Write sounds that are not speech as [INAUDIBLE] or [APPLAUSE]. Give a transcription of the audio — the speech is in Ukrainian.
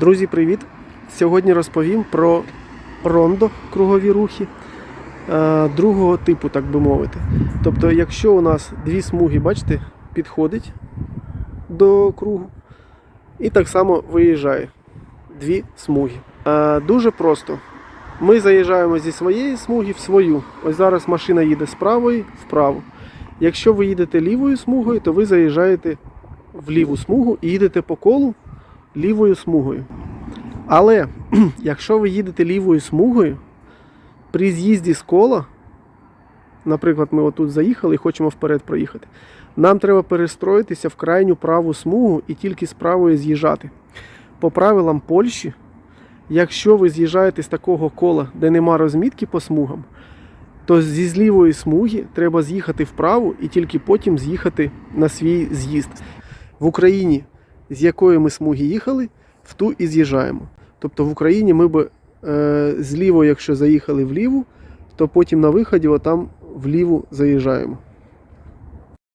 Друзі, привіт! Сьогодні розповім про рондо кругові рухи е, другого типу, так би мовити. Тобто, якщо у нас дві смуги, бачите, підходить до кругу, і так само виїжджає дві смуги. Е, Дуже просто. Ми заїжджаємо зі своєї смуги в свою. Ось зараз машина їде з правої вправо. Якщо ви їдете лівою смугою, то ви заїжджаєте в ліву смугу і їдете по колу лівою смугою. Але [CLEARS THROAT] якщо ви їдете лівою смугою, при з'їзді з кола, наприклад, ми отут заїхали і хочемо вперед проїхати, нам треба перестроїтися в крайню праву смугу і тільки з правої з'їжджати. По правилам Польщі, якщо ви з'їжджаєте з такого кола, де нема розмітки по смугам, то зі з лівої смуги треба з'їхати вправо і тільки потім з'їхати на свій з'їзд. В Україні, з якої ми смуги їхали, в ту і з'їжджаємо. Тобто в Україні ми б е, зліво, якщо заїхали вліву, то потім на виході отам вліву заїжджаємо.